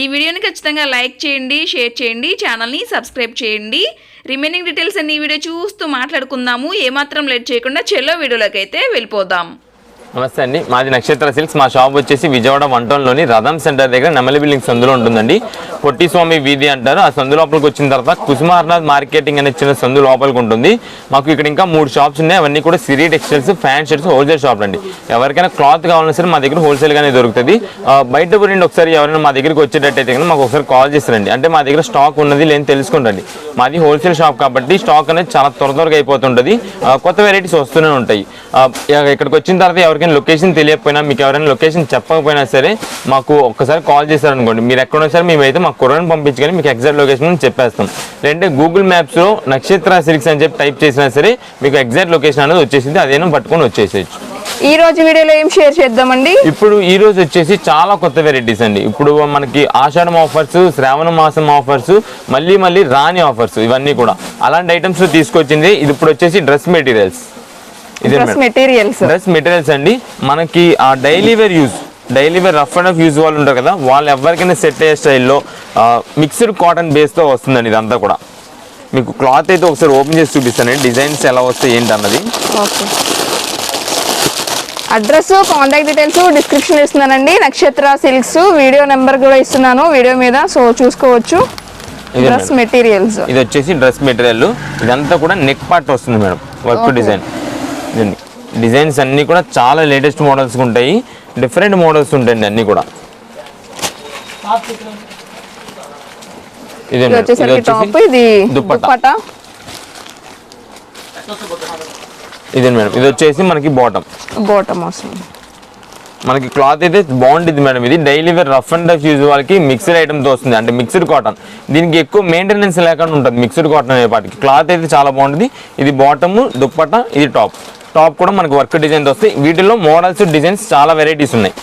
ఈ వీడియోని ఖచ్చితంగా లైక్ చేయండి షేర్ చేయండి ఛానల్ని సబ్స్క్రైబ్ చేయండి. రిమైనింగ్ డీటెయిల్స్ అన్ని ఈ వీడియో చూస్తూ మాట్లాడుకుందాము. ఏమాత్రం లేట్ చేయకుండా చెల్లో వీడియోలోకి అయితే వెళ్ళిపోదాం. నమస్తే అండి. మాది నక్షత్ర సిల్క్స్. మా షాప్ వచ్చేసి విజయవాడ వంటంలోని రథం సెంటర్ దగ్గర నెమలి బిల్డింగ్ సందులో ఉంటుందండి. పొట్టిస్వామి వీధి అంటారు. ఆ సందు లోపలికి వచ్చిన తర్వాత కుసుమార్నాథ్ మార్కెటింగ్ అనే చిన్న సందు లోపలికి ఉంటుంది. మాకు ఇక్కడ ఇంకా మూడు షాప్స్ ఉన్నాయి. అవన్నీ కూడా Siri textiles fan shirts wholesale shop అండి. ఎవరికైనా క్లాత్ కావాలన్నా సరే మా దగ్గర హోల్సేల్గానే దొరుకుతుంది. బయట గురించి ఒకసారి ఎవరైనా మా దగ్గరికి వచ్చేటట్టయితే కనుక మాకు ఒకసారి కాల్ చేస్తారండి. అంటే మా దగ్గర స్టాక్ ఉన్నది లేని తెలుసుకుంటండి మాది హోల్సేల్ షాప్ కాబట్టి స్టాక్ అనేది చాలా త్వర త్వరగా అయిపోతుంటుంది. కొత్త వెరైటీస్ వస్తూనే ఉంటాయి. ఇక్కడికి వచ్చిన తర్వాత ఎవరికైనా లొకేషన్ తెలియకపోయినా మీకు ఎవరైనా లొకేషన్ చెప్పకపోయినా సరే మాకు ఒక్కసారి కాల్ చేశారనుకోండి. మీరు ఎక్కడున్నా సరే మేమైతే మా కుర్రని పంపించుకొని మీకు ఎగ్జాక్ట్ లొకేషన్ చెప్పేస్తాం. లేదంటే గూగుల్ మ్యాప్స్లో నక్షత్ర సిల్క్స్ అని చెప్పి టైప్ చేసినా సరే మీకు ఎగ్జాక్ట్ లొకేషన్ అనేది వచ్చేసింది. అదేనో పట్టుకొని వచ్చేసేయచ్చు. ఈ రోజు వీడియోలో ఏం షేర్ చేద్దామండి? ఇప్పుడు ఈ రోజు వచ్చేసి చాలా కొత్త వెరైటీస్ అండి. ఇప్పుడు మనకి ఆషాఢం ఆఫర్స్ శ్రావణ మాసం ఆఫర్స్ మళ్ళీ మళ్ళీ రాని ఆఫర్స్ ఇవన్నీ కూడా. అలాంటి ఐటమ్స్ తీసుకొచ్చింది. ఇది ఇప్పుడు వచ్చేసి dress materials dress materials dress materials అండి. మనకి ఆ daily wear use daily wear rough and use వాళ్ళు ఉంటారు కదా వాళ్ళు ఎవరికైనా సెట్ అయ్యే స్టైల్లో మిక్స్డ్ కాటన్ బేస్తో వస్తుందండి ఇదంతా కూడా. మీకు క్లాత్ అయితే ఒకసారి ఓపెన్ చేసి చూపిస్తానండి. డిజైన్స్ ఎలా వస్తాయి ఏంటి అన్నది. Okay. Address contact details description ఇస్తున్నానండి. Nakshatra silks video number కూడా ఇస్తున్నాను. వీడియో మీద సో చూసుకోవచ్చు. డ్రెస్. మెటీరియల్స్ ఇది వచ్చేసి డ్రెస్ మెటీరియల్ ఇదంతా కూడా నెక్ పార్ట్ వస్తుంది మేడం వర్క్. డిజైన్ డిజైన్స్ అన్నీ కూడా చాలా లేటెస్ట్ మోడల్స్ ఉంటాయి. డిఫరెంట్ మోడల్స్ ఉంటాయండి అన్నీ కూడా. ఇదే ఇది మేడం. ఇది వచ్చేసి ఇది దుప్పట్టా దుప్పట్టా ఇదే మేడం. ఇది వచ్చేసి మనకి బాటమ్. బోటమ్ వస్తుంది మనకి క్లాత్ అయితే బాగుంటుంది మేడం. ఇది daily wear rough and tough use వాళ్ళకి మిక్స్డ్ ఐటమ్తో వస్తుంది. అంటే మిక్స్డ్ కాటన్. దీనికి ఎక్కువ మెయింటెనెన్స్ లేకుండా ఉంటుంది. మిక్స్డ్ కాటన్ అనే పాటికి క్లాత్ అయితే చాలా బాగుంటుంది ఇది బాటమ్ దుప్పట ఇది టాప్. టాప్ కూడా మనకి వర్క్ డిజైన్తో వస్తాయి. వీటిలో మోడల్స్ డిజైన్స్ చాలా వెరైటీస్ ఉన్నాయి.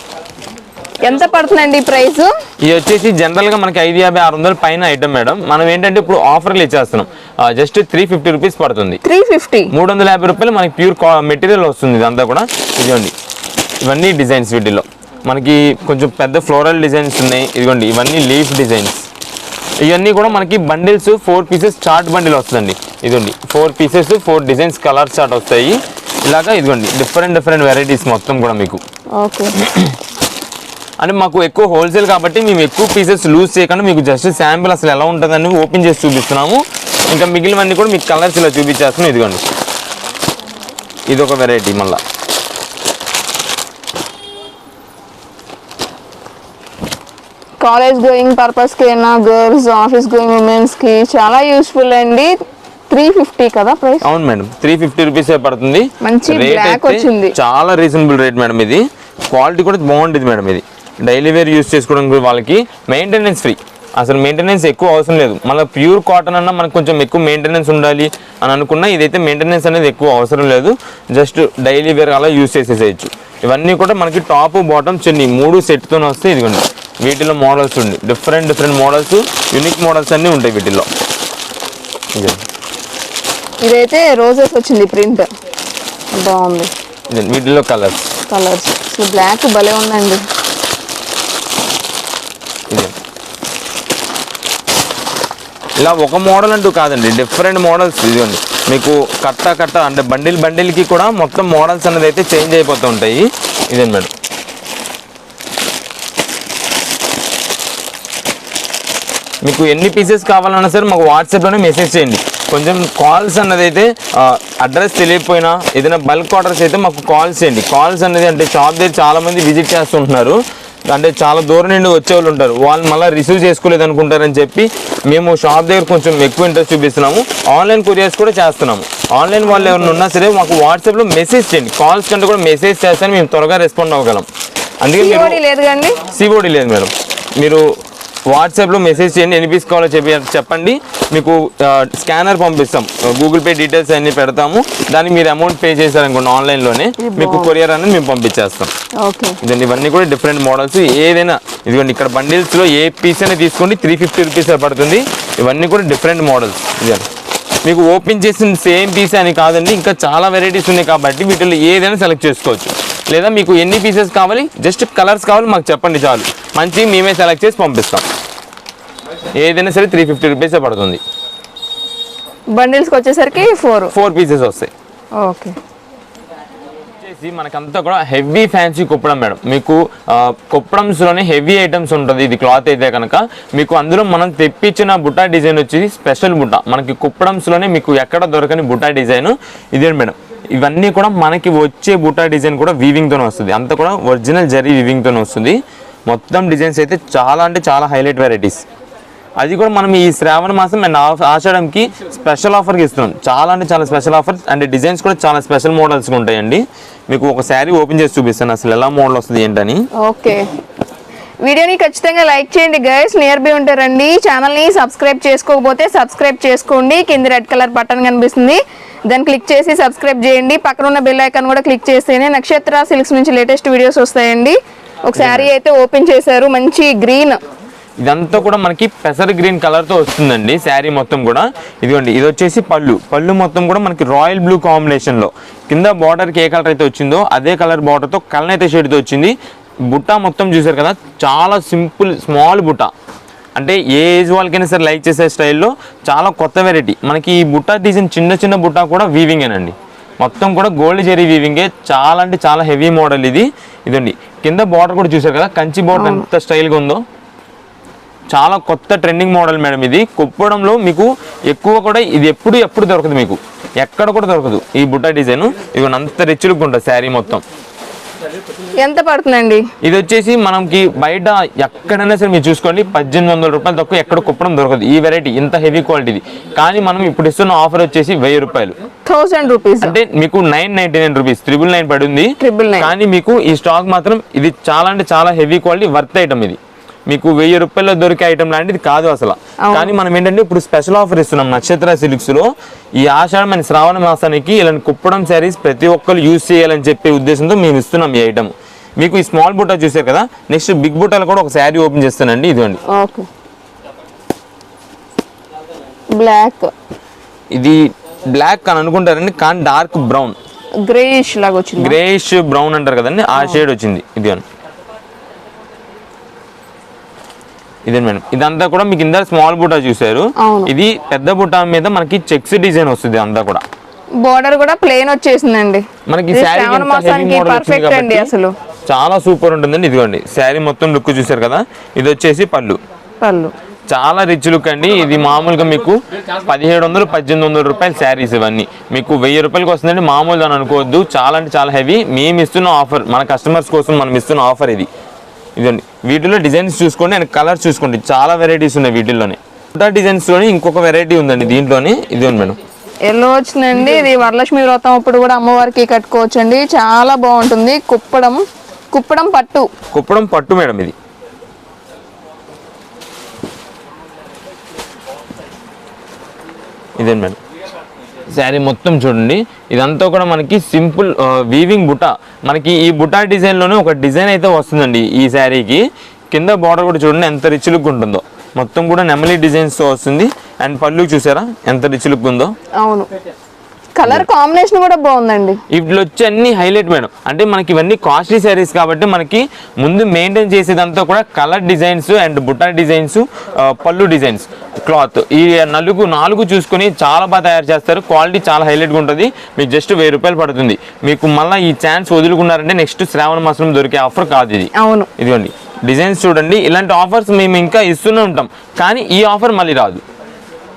ఎంత పడుతుందండి ప్రైస్? ఇది వచ్చేసి జనరల్గా మనకి ఐదు యాభై ఆరు వందల పైన ఐటమ్ మేడం మనం ఏంటంటే ఇప్పుడు ఆఫర్లు ఇచ్చేస్తున్నాం. జస్ట్ త్రీ ఫిఫ్టీ రూపీస్ పడుతుంది. త్రీ ఫిఫ్టీ మూడు వందల యాభై రూపాయలు మనకి ప్యూర్ మెటీరియల్ వస్తుంది ఇదంతా కూడా. ఇదిగోండి. ఇవన్నీ డిజైన్స్ వీటిలో మనకి కొంచెం పెద్ద ఫ్లోరల్ డిజైన్స్ ఉన్నాయి. ఇదిగోండి ఇవన్నీ లీఫ్ డిజైన్స్ ఇవన్నీ కూడా మనకి bundles four pieces chart bundle వస్తుందండి. ఇదిగోండి four pieces four designs colour chart వస్తాయి. ఇలాగా ఇదిగోండి డిఫరెంట్ డిఫరెంట్ వెరైటీస్ మొత్తం కూడా మీకు. ఓకే. అంటే మాకు ఎక్కువ హోల్సేల్ కాబట్టి మేము ఎక్కువ పీసెస్ లూజ్ చేయకుండా మీకు జస్ట్ శాంపిల్ అసలు ఎలా ఉంటుందని ఓపెన్ చేసి చూపిస్తున్నాము. ఇంకా మిగిలినవన్నీ కూడా మీకు కలర్స్ ఇలా చూపించేస్తున్నాం ఇదిగోండి. ఇది ఒక వెరైటీ మళ్ళా. కాలేజ్ గోయింగ్ పర్పస్కి అయినా గర్ల్స్ ఆఫీస్ గోయింగ్ ఉమెన్స్కి చాలా యూస్ఫుల్ అండి. త్రీ ఫిఫ్టీ కదా ప్రైస్? అవును మేడం. త్రీ ఫిఫ్టీ రూపీస్ పడుతుంది? మంచి అయితే వచ్చింది. చాలా రీజనబుల్ రేట్ మేడం ఇది. క్వాలిటీ కూడా బాగుంటుంది మేడం ఇది. డైలీ వేర్ యూస్ చేసుకోవడం కూడా వాళ్ళకి మెయింటెనెన్స్ ఫ్రీ అసలు మెయింటెనెన్స్ ఎక్కువ అవసరం లేదు. మళ్ళీ ప్యూర్ కాటన్ అన్న మనకు కొంచెం ఎక్కువ మెయింటెనెన్స్ ఉండాలి అని అనుకున్నా ఇదైతే మెయింటెనెన్స్ అనేది ఎక్కువ అవసరం లేదు. జస్ట్ డైలీ వేర్ అలా యూస్ చేసేసేయచ్చు. ఇవన్నీ కూడా మనకి టాప్ బాటమ్ చిన్ని మూడు సెట్తో వస్తాయి ఇదిగోండి. వీటిలో మోడల్స్ ఉంది different different models unique models అన్నీ ఉంటాయి వీటిల్లో. ఇదైతే రోజెస్ వచ్చింది ప్రింట్ బాగుంది. వీటిలో కలర్స్ కలర్స్ అసలు బ్లాక్ భలే ఉందండి. ఇలా ఒక మోడల్ అంటూ కాదండి డిఫరెంట్ మోడల్స్ ఇదిగోండి. మీకు కట్ట కట్ట అంటే బండిల్ బండిల్కి కూడా మొత్తం మోడల్స్ అనేది అయితే చేంజ్ అయిపోతూ ఉంటాయి. ఇదే మేడం? మీకు ఎన్ని పీసెస్ కావాలన్నా సరే మాకు వాట్సాప్లోనే మెసేజ్ చేయండి. కొంచెం కాల్స్ అన్నది అయితే అడ్రస్ తెలియకపోయినా ఏదైనా బల్క్ ఆర్డర్స్ అయితే మాకు కాల్స్ చేయండి. కాల్స్ అనేది అంటే షాప్ దగ్గర చాలా మంది విజిట్ చేస్తుంటున్నారు. అంటే చాలా దూరం నుండి వచ్చేవాళ్ళు ఉంటారు. వాళ్ళు మళ్ళీ రిసీవ్ చేసుకోలేదు అనుకుంటారని చెప్పి మేము షాప్ దగ్గర కొంచెం ఎక్కువ ఇంట్రెస్ట్ చూపిస్తున్నాము. ఆన్లైన్ కొరియర్స్ కూడా చేస్తున్నాము. ఆన్లైన్ వాళ్ళు ఎవరైనా ఉన్నా సరే మాకు వాట్సాప్లో మెసేజ్ చేయండి. కాల్స్ కంటే కూడా మెసేజ్ చేస్తే మేము త్వరగా రెస్పాండ్ అవ్వగలం. అందుకే లేదు మేడం. మీరు వాట్సాప్లో మెసేజ్ చేయండి ఎన్ని పీస్ కావాలో చెప్పి చెప్పండి. మీకు స్కానర్ పంపిస్తాం. గూగుల్ పే డీటెయిల్స్ అన్ని పెడతాము. దానికి మీరు అమౌంట్ పే చేశారనుకోండి ఆన్లైన్లోనే మీకు కొరియర్ అనేది మేము పంపించేస్తాం. ఓకే. ఇదండి ఇవన్నీ కూడా డిఫరెంట్ మోడల్స్ ఏదైనా ఇదిగోండి ఇక్కడ బండిల్స్లో ఏ పీస్ అయినా తీసుకోండి త్రీ ఫిఫ్టీ రూపీస్ పడుతుంది. ఇవన్నీ కూడా డిఫరెంట్ మోడల్స్ ఇదండి మీకు ఓపెన్ చేసిన సేమ్ పీస్ అని కాదండి ఇంకా చాలా వెరైటీస్ ఉన్నాయి కాబట్టి వీటిలో ఏదైనా సెలెక్ట్ చేసుకోవచ్చు. లేదా మీకు ఎన్ని పీసెస్ కావాలి జస్ట్ కలర్స్ కావాలి మాకు చెప్పండి చాలు. మంచి మేమే సెలెక్ట్ చేసి పంపిస్తాం. ఏదైనా సరే త్రీ ఫిఫ్టీ రూపీసే పడుతుంది. బండిల్స్కి వచ్చేసరికి ఫోర్ ఫోర్ పీసెస్ వస్తాయి. ఓకే. వచ్చేసి మనకంతా కూడా హెవీ ఫ్యాన్సీ కుప్పడం మేడం. మీకు కుప్పడంస్లోనే హెవీ ఐటమ్స్ ఉంటుంది. ఇది క్లాత్ అయితే కనుక మీకు అందులో మనం తెప్పించిన బుట్టా డిజైన్ వచ్చేసి స్పెషల్ బుట్ట మనకి కుప్పడంస్లోనే మీకు ఎక్కడ దొరకని బుట్టా డిజైన్ ఇదే మేడం. ఇవన్నీ కూడా మనకి వచ్చే బుట్టా డిజైన్ కూడా వీవింగ్తోనే వస్తుంది. అంతా కూడా ఒరిజినల్ జరీ వీవింగ్తోనే వస్తుంది. మొత్తం డిజైన్స్ అయితే చాలా అంటే చాలా హైలైట్ వెరైటీస్ అది కూడా మనం ఈ శ్రావణ మాసం అండ్ ఆషాఢంకి స్పెషల్ ఆఫర్కి ఇస్తున్నాం. చాలా అంటే చాలా స్పెషల్ ఆఫర్స్ అండ్ డిజైన్స్ కూడా చాలా స్పెషల్ మోడల్స్ ఉంటాయండి. మీకు ఒక శారీ ఓపెన్ చేసి చూపిస్తాను. అసలు ఎలా మోడల్ వస్తుంది ఏంటని. ఓకే. వీడియోని ఖచ్చితంగా లైక్ చేయండి గైస్ నియర్ బై ఉంటారండి. ఛానల్ని సబ్స్క్రైబ్ చేసుకోకపోతే సబ్స్క్రైబ్ చేసుకోండి. కింద రెడ్ కలర్ బటన్ కనిపిస్తుంది. దాన్ని క్లిక్ చేసి సబ్స్క్రైబ్ చేయండి. పక్కన ఉన్న బెల్ ఐకాన్ కూడా క్లిక్ చేస్తేనే నక్షత్ర సిల్క్స్ నుంచి లేటెస్ట్ వీడియోస్ వస్తాయండి. ఒక శారీ అయితే ఓపెన్ చేశారు. మంచి గ్రీన్ ఇదంతా కూడా మనకి పెసర్ గ్రీన్ కలర్తో వస్తుందండి. శారీ మొత్తం కూడా. ఇదిగోండి ఇది వచ్చేసి పళ్ళు. పళ్ళు మొత్తం కూడా మనకి రాయల్ బ్లూ కాంబినేషన్లో కింద బార్డర్కి ఏ కలర్ అయితే వచ్చిందో అదే కలర్ బార్డర్తో కలనైతే షేడ్తో వచ్చింది. బుట్ట మొత్తం చూసారు కదా చాలా సింపుల్ స్మాల్ బుట్ట. అంటే ఏ ఏజ్ వాళ్ళకైనా సరే లైక్ చేసే స్టైల్లో చాలా కొత్త వెరైటీ మనకి ఈ బుట్ట డిజైన్ చిన్న చిన్న బుట్ట కూడా వీవింగేనండి మొత్తం కూడా గోల్డ్ జెరీ వీవింగే చాలా అంటే చాలా హెవీ మోడల్ ఇది. ఇదండి కింద బార్డర్ కూడా చూసారు కదా కంచి బార్డర్ ఎంత స్టైల్గా ఉందో. చాలా కొత్త ట్రెండింగ్ మోడల్ మేడం ఇది. కుప్పడంలో మీకు ఎక్కువ కూడా ఇది ఎప్పుడు ఎప్పుడు దొరకదు మీకు. ఎక్కడ కూడా దొరకదు ఈ బుట్ట డిజైన్. ఇది అంత రిచ్ లుక్ ఉంటుంది శారీ మొత్తం. ఎంత పడుతుందండి? ఇది వచ్చేసి మనకి బయట ఎక్కడైనా సరే మీరు చూసుకోండి పద్దెనిమిది వందల రూపాయలు తక్కువ ఎక్కడ కుప్పడం దొరకదు. ఈ వెరైటీ ఇంత హెవీ క్వాలిటీది కానీ మనం ఇప్పుడు ఇస్తున్న ఆఫర్ వచ్చేసి వెయ్యి రూపాయలు. Thousand rupees. అంటే మీకు nine ninety nine rupees triple nine పడింది. కానీ మీకు ఈ స్టాక్ మాత్రం ఇది చాలా అంటే చాలా హెవీ క్వాలిటీ వర్త్ ఐటమ్ ఇది. మీకు వెయ్యి రూపాయల్లో దొరికే ఐటమ్ లాంటిది కాదు అసలు. కానీ మనం ఏంటంటే ఇప్పుడు స్పెషల్ ఆఫర్ ఇస్తున్నాం నక్షత్ర సిల్క్స్లో. ఈ ఆషాఢం అండ్ శ్రావణ మాసానికి ఇలాంటి కుప్పడం శారీస్ ప్రతి ఒక్కరు యూజ్ చేయాలని చెప్పే ఉద్దేశంతో మేము ఇస్తున్నాం ఈ ఐటమ్ మీకు ఈ స్మాల్ బుట్ట చూసారు కదా? నెక్స్ట్ బిగ్ బుట్టలు కూడా ఒక శారీ ఓపెన్ చేస్తానండి ఇదిగోండి. బ్లాక్ ఇది బ్లాక్ అని అనుకుంటారండి కానీ డార్క్ బ్రౌన్ గ్రేయిష్ లాగా వచ్చింది? గ్రేష్ బ్రౌన్ అంటారు కదండి ఆ షేడ్ వచ్చింది. ఇది అని ఇదే మేడం. ఇదంతా కూడా మీకు ఇందా స్మాల్ బుట్ట చూసారు. ఇది పెద్ద బుట్ట మీద మనకి చెక్స్ డిజైన్ వస్తుంది అంతా కూడా. బోర్డర్ కూడా ప్లేన్ వచ్చేసిందండి. మనకి పర్ఫెక్ట్ అండి అసలు. చాలా సూపర్ ఉంటుందండి ఇదిగోండి. శారీ మొత్తం లుక్ చూసారు కదా? ఇది వచ్చేసి పళ్ళు. పళ్ళు. చాలా రిచ్ లుక్ అండి. ఇది మామూలుగా మీకు పదిహేడు వందలు పద్దెనిమిది వందల రూపాయల శారీస్ ఇవన్నీ. మీకు వెయ్యి రూపాయలకి వస్తుందండి. మామూలు అని అనుకోవద్దు. చాలా అంటే చాలా హెవీ మేము ఇస్తున్న ఆఫర్ మన కస్టమర్స్ కోసం మనం ఇస్తున్న ఆఫర్ ఇది. ఇదండి వీటిలో డిజైన్స్ చూసుకోండి అండ్ కలర్స్ చూసుకోండి. చాలా వెరైటీస్ ఉన్నాయి వీటిల్లోనే. డిజైన్స్లోనే ఇంకొక వెరైటీ ఉందండి దీంట్లోనే. ఇది ఉంది మేడం. ఎల్లో వచ్చిందండి. ఇది వరలక్ష్మి వ్రతం అప్పుడు కూడా అమ్మవారికి కట్టుకోవచ్చు అండి చాలా బాగుంటుంది. కుప్పడం కుప్పడం పట్టు. కుప్పడం పట్టు మేడం ఇది. ఇదే మేడం? శారీ మొత్తం చూడండి. ఇదంతా కూడా మనకి సింపుల్ వీవింగ్ బుట్ట. మనకి ఈ బుటా డిజైన్లోనే ఒక డిజైన్ అయితే వస్తుందండి ఈ శారీకి. కింద బార్డర్ కూడా చూడండి ఎంత రిచ్ లుక్ ఉంటుందో. మొత్తం కూడా నెమలి డిజైన్స్తో వస్తుంది. అండ్ పళ్ళు చూసారా? ఎంత రిచ్ లుక్ ఉందో? అవును. కలర్ కాంబినేషన్ కూడా బాగుందండి. వీటిలో వచ్చి అన్ని హైలైట్ మేడం. అంటే మనకి ఇవన్నీ కాస్ట్లీ శారీస్ కాబట్టి మనకి ముందు మెయింటైన్ చేసేదంతా కూడా కలర్ డిజైన్స్ అండ్ బుట్టా డిజైన్స్ పళ్ళు డిజైన్స్. క్లాత్. ఈ నలుగు నాలుగు చూసుకొని చాలా బాగా తయారు చేస్తారు. క్వాలిటీ చాలా హైలైట్గా ఉంటుంది. మీకు జస్ట్ వెయ్యి రూపాయలు పడుతుంది. మీకు మళ్ళీ ఈ ఛాన్స్ వదులుకున్నారంటే నెక్స్ట్ శ్రావణ మాసం దొరికే ఆఫర్ కాదు ఇది. అవును. ఇదిగోండి. డిజైన్స్ చూడండి. ఇలాంటి ఆఫర్స్ మేము ఇంకా ఇస్తూనే ఉంటాం. కానీ ఈ ఆఫర్ మళ్ళీ రాదు.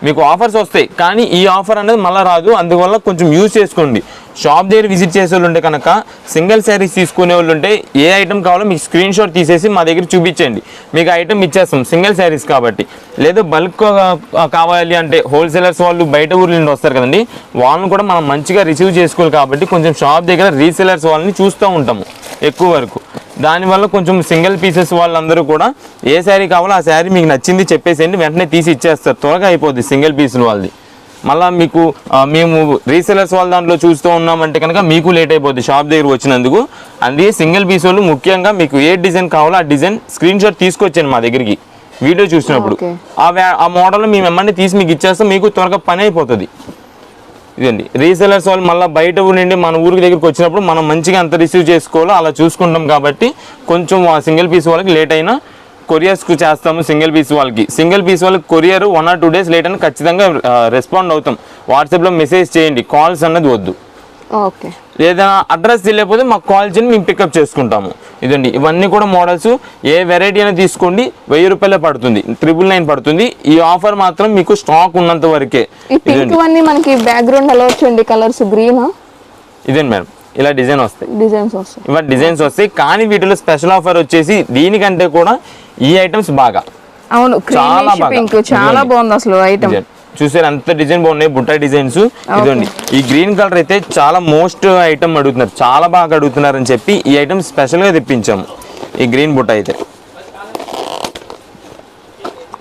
మీకు ఆఫర్స్ వస్తాయి. కానీ ఈ ఆఫర్ అనేది మళ్ళీ రాదు. అందువల్ల కొంచెం యూజ్ చేసుకోండి. షాప్ దగ్గర విజిట్ చేసే వాళ్ళు ఉంటే కనుక సింగిల్ శారీస్ తీసుకునే వాళ్ళు ఉంటే ఏ ఐటమ్ కావాలో మీకు స్క్రీన్ షాట్ తీసేసి మా దగ్గర చూపించండి. మీకు ఐటమ్ ఇచ్చేస్తాం సింగిల్ శారీస్ కాబట్టి. లేదా బల్క్ కావాలి అంటే హోల్సేలర్స్ వాళ్ళు బయట ఊర్ల నుండి వస్తారు కదండి. వాళ్ళని కూడా మనం మంచిగా రిసీవ్ చేసుకోవాలి కాబట్టి కొంచెం షాప్ దగ్గర రీసేలర్స్ వాళ్ళని చూస్తూ ఉంటాము. ఎక్కువ వరకు. దానివల్ల కొంచెం సింగిల్ పీసెస్ వాళ్ళందరూ కూడా ఏ శారీ కావాలో ఆ శారీ మీకు నచ్చింది చెప్పేసేయండి వెంటనే తీసి ఇచ్చేస్తారు. త్వరగా అయిపోద్ది సింగిల్ పీసులు వాళ్ళది. మళ్ళీ మీకు మేము రీసెలర్స్ వాళ్ళ దాంట్లో చూస్తూ ఉన్నామంటే కనుక మీకు లేట్ అయిపోద్ది షాప్ దగ్గర వచ్చినందుకు. అందుకే సింగిల్ పీస్ వాళ్ళు ముఖ్యంగా మీకు ఏ డిజైన్ కావాలో ఆ డిజైన్ స్క్రీన్ షాట్ తీసుకొచ్చాను మా దగ్గరికి. వీడియో చూసినప్పుడు. ఆ ఆ మోడల్ మేము ఎమ్మని తీసి మీకు ఇచ్చేస్తాం మీకు త్వరగా పని అయిపోతుంది. ఇదండి. రీసెలర్స్ వాళ్ళు మళ్ళీ బయట ఊరి నుండి మన ఊరికి దగ్గరికి వచ్చినప్పుడు మనం మంచిగా అంత రిసీవ్ చేసుకోవాలో అలా చూసుకుంటాం కాబట్టి కొంచెం ఆ సింగిల్ పీస్ వాళ్ళకి లేట్ అయినా కొరియర్స్కు చేస్తాము సింగిల్ పీస్ వాళ్ళకి. సింగిల్ పీస్ వాళ్ళకి courier one or two days late అయినా ఖచ్చితంగా రెస్పాండ్ అవుతాం. వాట్సాప్లో మెసేజ్ చేయండి. కాల్స్ అన్నది వద్దు. ఏదైనా అడ్రస్ తెలియకపోతే మాకు కాల్ చేయండి మేము పికప్ చేసుకుంటాము. ఇదండి ఇవన్నీ కూడా మోడల్స్ ఏ వెరైటీ అయినా తీసుకోండి వెయ్యి రూపాయలే పడుతుంది ట్రిపుల్ నైన్ పడుతుంది. ఈ ఆఫర్ మాత్రం మీకు స్టాక్ ఉన్నంత వరకే. మనకి బ్యాక్గ్రౌండ్ ఎలా వచ్చండి కలర్స్ గ్రీన్ ఇదండి మేడం ఇలా డిజైన్ వస్తాయి. డిజైన్స్ వస్తాయి. ఇవాళ డిజైన్స్ వస్తాయి కానీ వీటిలో స్పెషల్ ఆఫర్ వచ్చేసి దీనికంటే కూడా ఈ ఐటమ్స్ బాగా. అవును చాలా బాగా. పింక్ చాలా. బాగుంది అసలు ఐటమ్. చూసారు అంత డిజైన్ బాగున్నాయి బుట్ట డిజైన్స్. ఇదండి ఈ గ్రీన్ కలర్ అయితే చాలా మోస్ట్ ఐటమ్ అడుగుతున్నారు చాలా బాగా అడుగుతున్నారు అని చెప్పి ఈ ఐటమ్ స్పెషల్గా తెప్పించాము ఈ గ్రీన్ బుట్ట అయితే.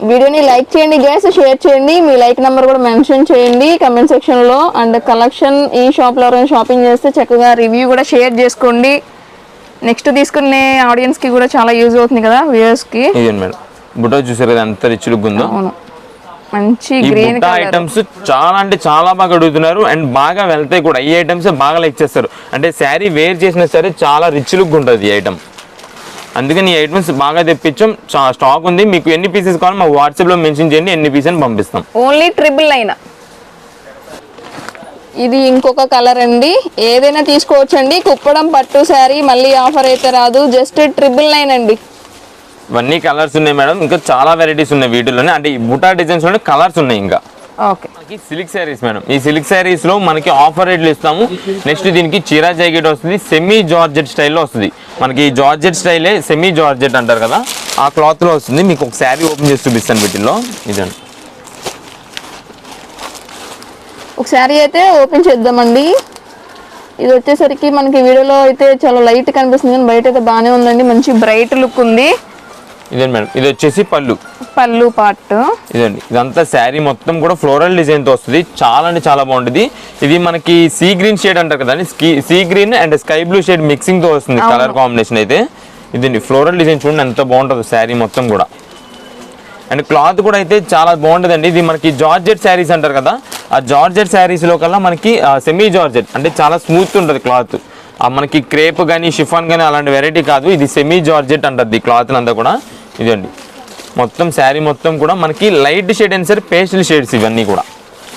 వీడియోని లైక్ చేయండి గ్యాస్ షేర్ చేయండి మీ లైక్ నెంబర్ కూడా మెన్షన్ చేయండి కమెంట్ సెక్షన్లో అండ్ కలెక్షన్ ఈ షాప్లో ఎవరైనా షాపింగ్ చేస్తే చక్కగా రివ్యూ కూడా షేర్ చేసుకోండి. నెక్స్ట్ తీసుకునే ఆడియన్స్కి కూడా చాలా యూజ్ అవుతుంది కదా వ్యూయర్స్కి. ఇదండి మేడం బుట్ట చూసారు కదా ఎంత రిచ్ లుక్ ఉందో. అవును. మంచి గ్రీన్ ఐటమ్స్ చాలా అంటే చాలా బాగా అడుగుతున్నారు అండ్ బాగా వెళ్తాయి కూడా ఈ ఐటమ్స్ బాగా లైక్ చేస్తారు. అంటే శారీ వేర్ చేసినా సరే చాలా రిచ్ లుక్ ఉంటుంది ఈ ఐటమ్ అందుకని ఈ ఐటమ్స్ బాగా తెప్పించాం. స్టాక్ ఉంది. మీకు ఎన్ని పీసెస్ కావాలో మా వాట్సాప్లో మెన్షన్ చేయండి. ఎన్ని పీసెస్ అని పంపిస్తాం. ఓన్లీ ట్రిపుల్ నైన్ ఇది ఇంకొక కలర్ అండి. ఏదైనా తీసుకోవచ్చండి. కుప్పడం పట్టు శారీ మళ్ళీ ఆఫర్ అయితే రాదు. జస్ట్ ట్రిపుల్ నైన్ అండి. ఇవన్నీ కలర్స్ ఉన్నాయి మేడం. ఇంకా చాలా వెరైటీస్ ఉన్నాయి వీటిలోనే అంటే ఈ బుటా డిజైన్స్లోనే కలర్స్ ఉన్నాయి ఇంకా. ఓకే. Silk sarees madam. ఈ సిల్క్ శారీస్లో మనకి ఆఫర్ రేట్లు ఇస్తాము. నెక్స్ట్ దీనికి చీరా జాకెట్ వస్తుంది. సెమీ జార్జెట్ స్టైల్లో వస్తుంది. మనకి ఈ జార్జెట్ స్టైలే సెమీ జార్జెట్ అంటారు కదా ఆ క్లాత్లో వస్తుంది. మీకు ఒక శారీ ఓపెన్ చేసి చూపిస్తాను వీటిల్లో. ఇదండి. ఒక శారీ అయితే ఓపెన్ చేద్దామండి. ఇది వచ్చేసరికి మనకి వీడియోలో అయితే చాలా లైట్ కనిపిస్తుంది. కానీ బయట అయితే బాగానే ఉందండి. మంచి బ్రైట్ లుక్ ఉంది. ఇదండి మేడం. ఇది వచ్చేసి పళ్ళు. పళ్ళు పార్ట్ ఇదండి. ఇదంతా శారీ మొత్తం కూడా ఫ్లోరల్ డిజైన్తో వస్తుంది. చాలా అంటే చాలా బాగుంటుంది. ఇది మనకి సీ గ్రీన్ షేడ్ అంటారు కదా sea green and sky blue shade మిక్సింగ్తో వస్తుంది కలర్ కాంబినేషన్ అయితే. ఇదండి. ఫ్లోరల్ డిజైన్ చూడండి ఎంత బాగుంటుందో శారీ మొత్తం కూడా. అండ్ క్లాత్ కూడా అయితే చాలా బాగుంటుందండి. ఇది మనకి జార్జెట్ శారీస్ అంటారు కదా. ఆ జార్జెట్ శారీస్లో కల్లా మనకి సెమీ జార్జెట్. అంటే చాలా స్మూత్ ఉంటుంది క్లాత్. మనకి క్రేప్ కానీ షిఫాన్ కానీ అలాంటి వెరైటీ కాదు. ఇది సెమీ జార్జెట్ అంటుంది క్లాత్ అంతా కూడా. ఇదండి. మొత్తం శారీ మొత్తం కూడా మనకి లైట్ షేడ్ అయినా సరే పేస్టల్ షేడ్స్ ఇవన్నీ కూడా.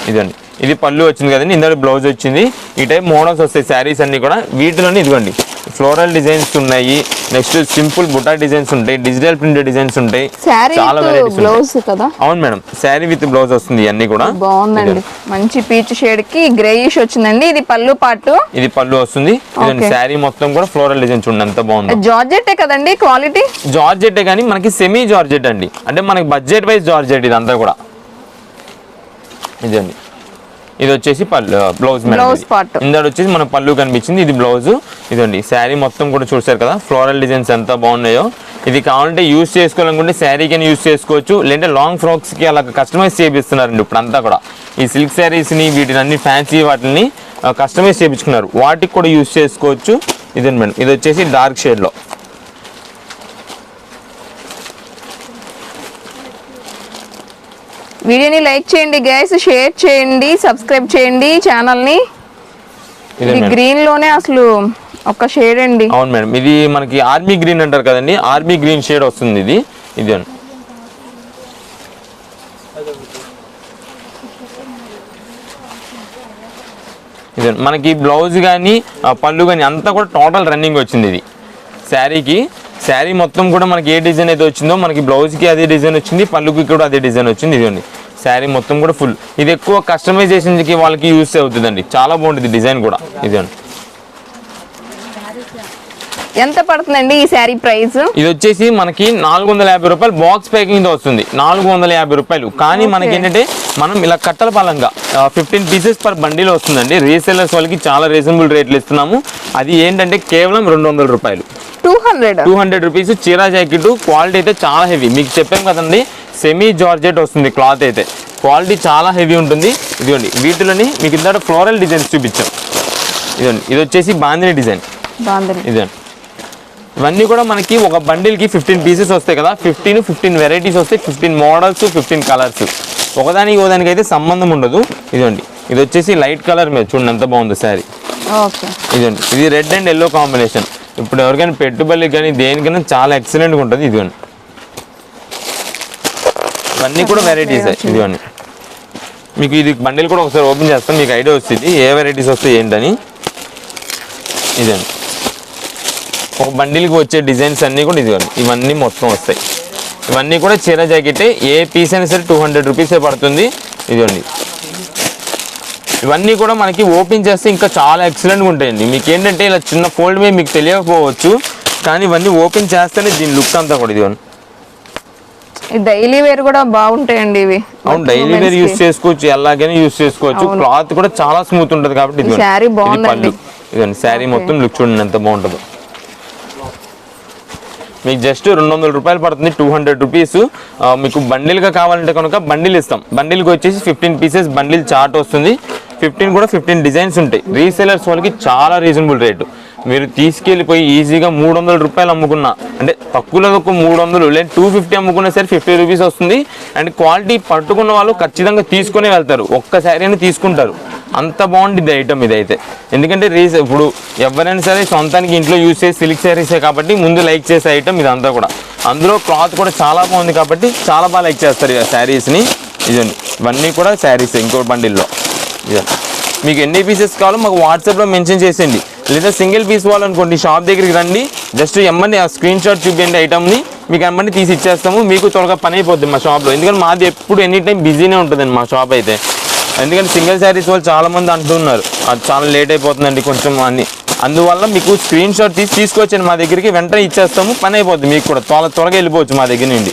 ఇదండి. ఇది పళ్ళు వచ్చింది కదండి ఇందులో బ్లౌజ్ వచ్చింది. ఈ టైప్ మోడల్స్ వస్తాయి శారీస్ అన్ని కూడా. వీటిలోనే ఇదిగోండి ఫ్లోరల్ డిజైన్స్ ఉన్నాయి. నెక్స్ట్ సింపుల్ బుటా డిజైన్స్ ఉంటాయి డిజిటల్ ప్రింట్ డిజైన్స్ ఉంటాయి. చాలా. బ్లౌజ్ కదా? అవును మేడం శారీ విత్ బ్లౌజ్ వస్తుంది ఇవన్నీ కూడా. బాగుందండి. మంచి పీచ్ షేడ్కి గ్రేయిష్ వచ్చిందండి. ఇది పళ్ళు పాటు. ఇది పళ్ళు వస్తుంది. శారీ మొత్తం కూడా ఫ్లోరల్ డిజైన్ చూడండి ఎంత బాగుందో. జార్జెట్టే కదండి క్వాలిటీ జార్జెట్ కానీ మనకి సెమీ జార్జెట్ అండి. అంటే మనకి బడ్జెట్ వైజ్ జార్జెట్ ఇదంతా కూడా. ఇదండి ఇది వచ్చేసి బ్లౌజ్ Blouse part. ఇందాడు వచ్చేసి మన పళ్ళు కనిపించింది ఇది బ్లౌజ్ ఇదండి శారీ మొత్తం కూడా చూసారు కదా ఫ్లోరల్ డిజైన్స్ ఎంత బాగున్నాయో. ఇది కావాలంటే యూస్ చేసుకోవాలనుకుంటే శారీ కానీ యూస్ చేసుకోవచ్చు. లేదంటే లాంగ్ ఫ్రాక్స్కి అలా కస్టమైజ్ చేపిస్తున్నారండి ఇప్పుడు అంతా కూడా. ఈ సిల్క్ శారీస్ని వీటిని అన్ని ఫ్యాన్సీ వాటిని కస్టమైజ్ చేయించుకున్నారు వాటికి కూడా యూస్ చేసుకోవచ్చు. ఇదండి మేడం ఇది వచ్చేసి డార్క్ షేడ్లో వీడియోని లైక్ చేయండి గైస్ షేర్ చేయండి సబ్స్క్రైబ్ చేయండి ఛానల్ని ఇదే గ్రీన్లోనే అసలు ఒక షేడ్ అండి. అవును మేడం ఇది మనకి ఆర్మీ గ్రీన్ అంటారు కదండి. ఆర్మీ గ్రీన్ షేడ్ వస్తుంది ఇది. ఇది ఇది మనకి బ్లౌజ్ కానీ పళ్ళు కానీ అంతా కూడా టోటల్ రన్నింగ్ వచ్చింది ఇది. శారీకి శారీ మొత్తం కూడా మనకి ఏ డిజైన్ అయితే వచ్చిందో మనకి బ్లౌజ్కి అదే డిజైన్ వచ్చింది పళ్ళుకి కూడా అదే డిజైన్ వచ్చింది ఇదండి శారీ మొత్తం కూడా ఫుల్. ఇది ఎక్కువ కస్టమైజేషన్కి వాళ్ళకి యూస్ అవుతుందండి. చాలా బాగుంటుంది డిజైన్ కూడా. ఇదండి ఎంత పడుతుందండి ఈ శారీ ప్రైస్? ఇది వచ్చేసి మనకి నాలుగు వందల యాభై రూపాయలు బాక్స్ ప్యాకింగ్తో వస్తుంది. నాలుగు వందల యాభై రూపాయలు. కానీ మనకి ఏంటంటే మనం ఇలా కట్టల పలంగా ఫిఫ్టీన్ పీసెస్ పర్ బండిలో వస్తుందండి. రీసెల్లర్స్ వాళ్ళకి చాలా రీజనబుల్ రేట్లు ఇస్తున్నాము. అది ఏంటంటే కేవలం రెండు వందల రూపాయలు. Two hundred. Two hundred rupees చీరా జాకెట్. క్వాలిటీ అయితే చాలా హెవీ. మీకు చెప్పాం కదండి సెమీ జార్జెట్ వస్తుంది క్లాత్ అయితే. క్వాలిటీ చాలా హెవీ ఉంటుంది. ఇదిగోండి వీటిలోని మీకు ఇందాక ఫ్లోరల్ డిజైన్స్ చూపించాం. ఇదిగోండి ఇది వచ్చేసి బాందిని డిజైన్. ఇదండి ఇవన్నీ కూడా మనకి ఒక బండిల్కి ఫిఫ్టీన్ పీసెస్ వస్తాయి కదా. ఫిఫ్టీన్ ఫిఫ్టీన్ వెరైటీస్ వస్తాయి. Fifteen models fifteen colours. ఒకదానికి ఒకదానికి అయితే సంబంధం ఉండదు. ఇదండి ఇది వచ్చేసి లైట్ కలర్ మీద. చూడండి ఎంత బాగుంది శారీ. ఓకే. ఇదండి ఇది రెడ్ అండ్ ఎల్లో కాంబినేషన్. ఇప్పుడు ఎవరికైనా పెట్టుబడికి కానీ దేనికైనా చాలా ఎక్సలెంట్గా ఉంటుంది ఇదిగోండి. ఇవన్నీ కూడా వెరైటీస్ ఇదిగోండి. మీకు ఇది బండిల్ కూడా ఒకసారి ఓపెన్ చేస్తాం మీకు ఐడియా వస్తుంది ఏ వెరైటీస్ వస్తాయి ఏంటని. ఇదండి ఒక బండిల్కి వచ్చే డిజైన్స్ అన్నీ కూడా ఇదిగోండి ఇవన్నీ మొత్తం వస్తాయి. ఇవన్నీ కూడా చీర జాకెట్ ఏ పీస్ అయినా సరే టూ హండ్రెడ్ రూపీసే పడుతుంది. ఇదిగోండి. ఇవన్నీ కూడా మనకి ఓపెన్ చేస్తే ఇంకా చాలా ఎక్సలెంట్గా ఉంటాయండి. మీకు ఏంటంటే ఇలా చిన్న ఫోల్డ్ మీద మీకు తెలియకపోవచ్చు కానీ ఇవన్నీ ఓపెన్ చేస్తేనే దీని లుక్ అంతా కూడా ఇదిగోండి. డైలీ వేర్ కూడా బాగుంటాయండి ఇవి. అవును డైలీ వేర్ యూస్ చేసుకోవచ్చు ఎలాగైనా యూస్ చేసుకోవచ్చు. క్లాత్ కూడా చాలా స్మూత్ ఉంటుంది కాబట్టి. శారీ ఇది. పళ్ళు. ఇదండి శారీ మొత్తం లుక్ చూడండి ఎంత బాగుంటుందో. మీకు జస్ట్ రెండు వందల రూపాయలు పడుతుంది టూ హండ్రెడ్ రూపీస్. మీకు బండిల్గా కావాలంటే కనుక బండిల్ ఇస్తాం. బండిల్కి వచ్చేసి ఫిఫ్టీన్ పీసెస్ బండిల్ చార్ట్ వస్తుంది. ఫిఫ్టీన్ కూడా ఫిఫ్టీన్ డిజైన్స్ ఉంటాయి. రీసేలర్స్ వాళ్ళకి చాలా రీజనబుల్ రేటు మీరు తీసుకెళ్ళిపోయి ఈజీగా మూడు వందల రూపాయలు అమ్ముకున్నా అంటే తక్కువలో తక్కువ మూడు వందలు లేదా టూ ఫిఫ్టీ అమ్ముకున్నా సరే ఫిఫ్టీ రూపీస్ వస్తుంది. అండ్ క్వాలిటీ పట్టుకున్న వాళ్ళు ఖచ్చితంగా తీసుకునే వెళ్తారు. ఒక్క శారీ అని తీసుకుంటారు. అంత బాగుంటుంది ఐటమ్ ఇదైతే. ఎందుకంటే రీస్ ఇప్పుడు ఎవరైనా సరే సొంతానికి ఇంట్లో యూస్ చేసి సిల్క్ శారీసే కాబట్టి ముందు లైక్ చేసే ఐటమ్ ఇదంతా కూడా. అందులో క్లాత్ కూడా చాలా బాగుంది కాబట్టి చాలా బాగా లైక్ చేస్తారు శారీస్ని ఇదండి ఇవన్నీ కూడా శారీస్ ఇంకో బండిల్లో. మీకు ఎన్ని పీసెస్ కావాలో మాకు వాట్సాప్లో మెన్షన్ చేసేయండి. లేదా సింగిల్ పీస్ వాళ్ళనుకోండి షాప్ దగ్గరికి రండి. జస్ట్ ఎమ్మని ఆ స్క్రీన్ షాట్ చూపించండి ఐటమ్ని మీకు ఎమ్మని తీసి ఇచ్చేస్తాము. మీకు త్వరగా పని అయిపోద్ది మా షాప్లో ఎందుకంటే మాది ఎప్పుడు ఎనీ టైం బిజీనే ఉంటుందండి మా షాప్ అయితే. ఎందుకంటే సింగిల్ శారీస్ వాళ్ళు చాలామంది అంటున్నారు. అది చాలా లేట్ అయిపోతుందండి కొంచెం అని అందువల్ల మీకు స్క్రీన్ షాట్ తీసి తీసుకొచ్చాను మా దగ్గరికి. వెంటనే ఇచ్చేస్తాము. పని అయిపోద్ది మీకు కూడా. త్వర త్వరగా వెళ్ళిపోవచ్చు మా దగ్గర నుండి.